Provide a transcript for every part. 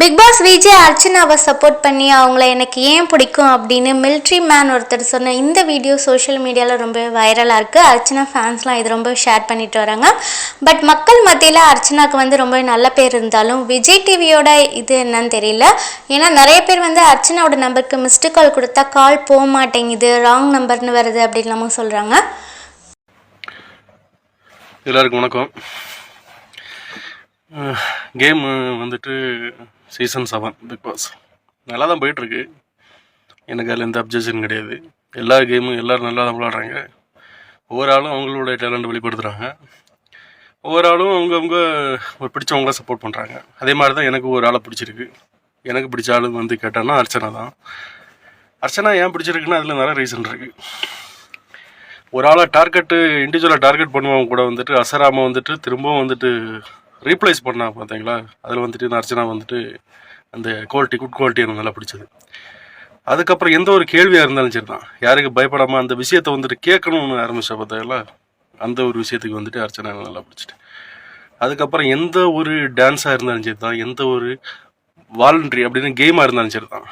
Big Boss Vijay அர்ச்சனாவை support பண்ணி அவங்கள எனக்கு ஏன் பிடிக்கும் அப்படின்னு மில்ட்ரி மேன் ஒருத்தர் சொன்ன இந்த வீடியோ சோஷியல் மீடியாவில் ரொம்ப வைரலாக இருக்குது அர்ச்சனா ஃபேன்ஸ்லாம் இது ரொம்ப ஷேர் பண்ணிட்டு வராங்க. பட் மக்கள் மத்தியில் அர்ச்சனாவுக்கு வந்து ரொம்ப நல்ல பேர் இருந்தாலும் விஜய் டிவியோட இது என்னன்னு தெரியல. ஏன்னா நிறைய பேர் வந்து அர்ச்சனாவோட நம்பருக்கு மிஸ்டு கால் கொடுத்தா கால் போக மாட்டேங்குது ராங் நம்பர்னு வருது அப்படின்லாமும் சொல்கிறாங்க எல்லாருக்கும் வணக்கம். கேம் வந்துட்டு சீசன் செவன் பிக் பாஸ் நல்லா தான் போயிட்டுருக்கு. எனக்கு அதில் எந்த அப்ஜெக்ஷன் கிடையாது. எல்லா கேமும் எல்லோரும் நல்லா தான் விளாட்றாங்க ஒவ்வொரு ஆளும் அவங்களோட டேலண்ட் வெளிப்படுத்துகிறாங்க ஒவ்வொரு ஆளும் அவங்கவுங்க ஒரு பிடிச்சவங்கள சப்போர்ட் பண்ணுறாங்க அதே மாதிரி தான் எனக்கு ஒரு ஆளை பிடிச்சிருக்கு. எனக்கு பிடிச்ச ஆளு வந்து கேட்டான்னா அர்ச்சனா தான். அர்ச்சனா ஏன் பிடிச்சிருக்குன்னா அதில் நிறைய ரீசன் இருக்குது ஒரு ஆளை டார்கெட்டு இண்டிவிஜுவலாக டார்கெட் பண்ணுவாங்க கூட வந்துட்டு அசராமல் வந்துட்டு திரும்பவும் வந்துட்டு ரீப்ளேஸ் பண்ணா பார்த்தீங்களா அதில் வந்துட்டு நான் அர்ச்சனா வந்துட்டு அந்த குவாலிட்டி குட் குவாலிட்டி எனக்கு நல்லா பிடிச்சது. அதுக்கப்புறம் எந்த ஒரு கேள்வியாக இருந்தாலும் சரி தான் யாருக்கு பயப்படாமல் அந்த விஷயத்தை வந்துட்டு கேட்கணும்னு ஆரம்பிச்சா பார்த்தீங்களா அந்த ஒரு விஷயத்துக்கு வந்துட்டு அர்ச்சனா எனக்கு நல்லா பிடிச்சிட்டு. அதுக்கப்புறம் எந்த ஒரு டான்ஸாக இருந்தாலும் சரி தான் எந்த ஒரு வாலண்ட்ரி அப்படின்னு கேமாக இருந்தாலும் சரி தான்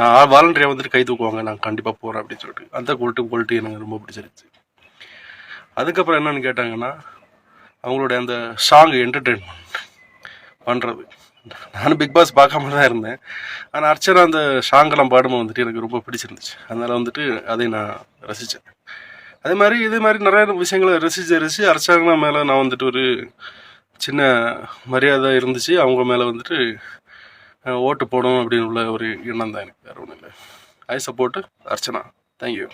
நான் வாலண்டரியாக வந்துட்டு கை தூக்குவாங்க நான் கண்டிப்பாக போகிறேன் அப்படின்னு சொல்லிட்டு. அந்த குவாலிட்டி குவாலிட்டி எனக்கு ரொம்ப பிடிச்சிருச்சு. அதுக்கப்புறம் என்னன்னு கேட்டாங்கன்னா அவங்களுடைய அந்த சாங் என்டர்டெயின்மெண்ட் பண்ணுறது நானும் பிக் பாஸ் பார்க்காம தான் இருந்தேன். ஆனால் அர்ச்சனா அந்த சாங்கெல்லாம் பாடும்போது வந்துட்டு எனக்கு ரொம்ப பிடிச்சிருந்துச்சு. அதனால் வந்துட்டு அதை நான் ரசித்தேன் அதே மாதிரி இதே மாதிரி நிறைய விஷயங்களை ரசித்து ரசித்து அர்ச்சனா மேலே நான் வந்துட்டு ஒரு சின்ன மரியாதை இருந்துச்சு. அவங்க மேலே வந்துட்டு ஓட்டு போடணும் அப்படின்னு உள்ள ஒரு எண்ணம் தான் எனக்கு. வேறு ஒன்றும் இல்லை. ஐ சப்போர்ட்டு அர்ச்சனா. தேங்க்யூ